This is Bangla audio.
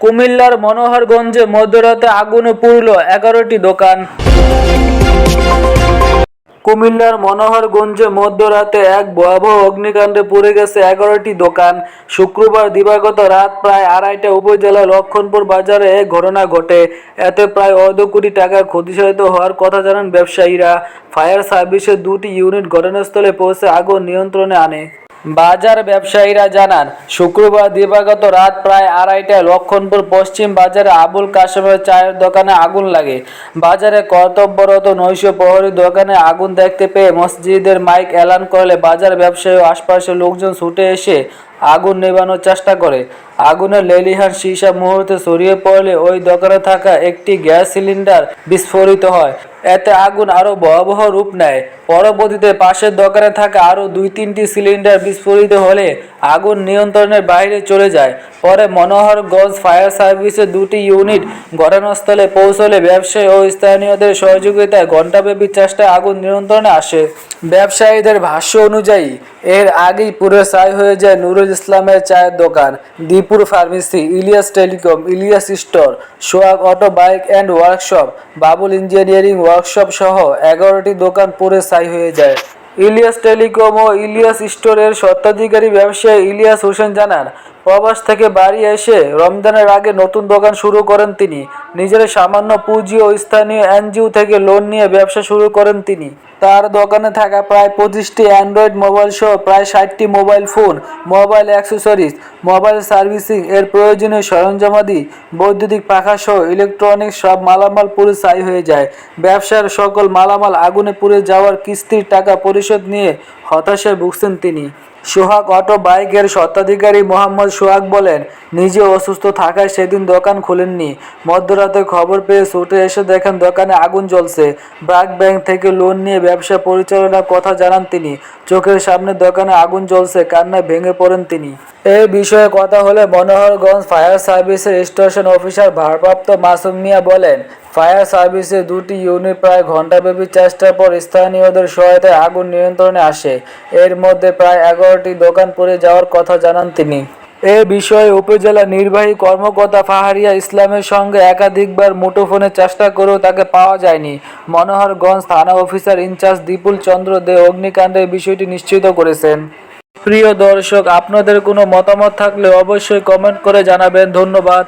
কুমিল্লার মনোহরগঞ্জে মধ্যরাতে আগুনে পুড়ল এগারোটি দোকান। কুমিল্লার মনোহরগঞ্জে মধ্যরাতে এক ভয়াবহ অগ্নিকাণ্ডে পুড়ে গেছে এগারোটি দোকান। শুক্রবার দিবাগত রাত প্রায় আড়াইটা উপজেলা লক্ষণপুর বাজারে এক ঘটনা ঘটে। এতে প্রায় অর্ধ কোটি টাকা ক্ষতিসাধিত হওয়ার কথা জানান ব্যবসায়ীরা। ফায়ার সার্ভিসের দুটি ইউনিট ঘটনাস্থলে পৌঁছে আগুন নিয়ন্ত্রণে আনে। বাজার ব্যবসায়ীরা জানান, শুক্রবার দিবাগত রাত প্রায় আড়াইটায় লক্ষণপুর পশ্চিম বাজারে আবুল কাশেমের চায়ের দোকানে আগুন লাগে। বাজারে কর্তব্যরত নৈশ প্রহরী দোকানে আগুন দেখতে পেয়ে মসজিদের মাইক এলান করলে বাজার ব্যবসায়ী ও আশপাশের লোকজন ছুটে এসে আগুন নেভানোর চেষ্টা করে। আগুনের লেলিহান সীসা মুহূর্তে ছড়িয়ে পড়লে ওই দোকানে থাকা একটি গ্যাস সিলিন্ডার বিস্ফোরিত হয়। এতে আগুন আরও ভয়াবহ রূপ নেয়। পরবর্তীতে পাশের দোকানে থাকা আরও দুই তিনটি সিলিন্ডার বিস্ফোরিত হলে আগুন নিয়ন্ত্রণের বাইরে চলে যায়। পরে মনোহরগঞ্জ ফায়ার সার্ভিসের দুটি ইউনিট ঘটনাস্থলে পৌঁছলে ব্যবসায়ী ও স্থানীয়দের সহযোগিতায় ঘণ্টাব্যাপী চেষ্টায় আগুন নিয়ন্ত্রণে আসে। ব্যবসায়ীদের ভাষ্য অনুযায়ী, এর আগেই পুরো ছাই হয়ে যায় নুরুল ইসলামের চায়ের দোকান, দীপুর pharmacy, Ilias telecom, Ilias store swag auto bike and workshop, Babul engineering workshop সহ এগারোটি দোকান পুরো ছাই হয়ে যায়। ইলিয়াস টেলিকম ও ইলিয়াস স্টোরের স্বত্বাধিকারী ব্যবসায়ী ইলিয়াস হোসেন জানান প্রবাস থেকে বাড়ি এসে রমজানের আগে নতুন দোকান শুরু করেন তিনি। নিজের সামান্য পুঁজি ও স্থানীয় এনজিও থেকে লোন নিয়ে ব্যবসা শুরু করেন তিনি। তার দোকানে থাকা প্রায় পঁচিশটি অ্যান্ড্রয়েড মোবাইল সহ প্রায় ষাটটি mobile phone, mobile accessories, mobile servicing এর প্রয়োজনীয় সরঞ্জামাদি, বৈদ্যুতিক পাখা সহ ইলেকট্রনিক্স সব মালামাল পুরো ছাই হয়ে যায়। ব্যবসার সকল মালামাল আগুনে পুড়ে যাওয়ার কিস্তির টাকা পরিশোধ নিয়ে হতাশায় ভুগছেন তিনি। সোহাগ অটো বাইকের স্বত্বাধিকারী মোহাম্মদ সোহাগ বলেন নিজে অসুস্থ থাকায় সেদিন দোকান খুলেননি। মধ্যরাতে খবর পেয়ে ছুটে এসে দেখেন দোকানে আগুন জ্বলছে। ব্রাক ব্যাংক থেকে লোন নিয়ে ব্যবসা পরিচালনার কথা জানান তিনি। চোখের সামনে দোকানে আগুন জ্বলছে, কান্নায় ভেঙে পড়েন তিনি। এই বিষয়ে কথা হলে মনোহরগঞ্জ ফায়ার সার্ভিসের স্টেশন অফিসার ভারপ্রাপ্ত মাসুম মিয়া বলেন, ফায়ার সার্ভিসের দুটি ইউনিট প্রায় ঘণ্টাব্যাপী চেষ্টার পর স্থানীয়দের সহায়তায় আগুন নিয়ন্ত্রণে আসে। এর মধ্যে প্রায় এগারোটি দোকান পুড়ে যাওয়ার কথা জানান তিনি। এ বিষয়ে উপজেলা নির্বাহী কর্মকর্তা ফাহারিয়া ইসলামের সঙ্গে একাধিকবার মুঠোফোনে চেষ্টা করেও তাকে পাওয়া যায়নি। মনোহরগঞ্জ থানা officer in charge Dipul Chandra Dey অগ্নিকাণ্ডের বিষয়টি নিশ্চিত করেছেন। প্রিয় দর্শক আপনাদের কোনো মতামত থাকলে অবশ্যই কমেন্ট করে জানাবেন। ধন্যবাদ।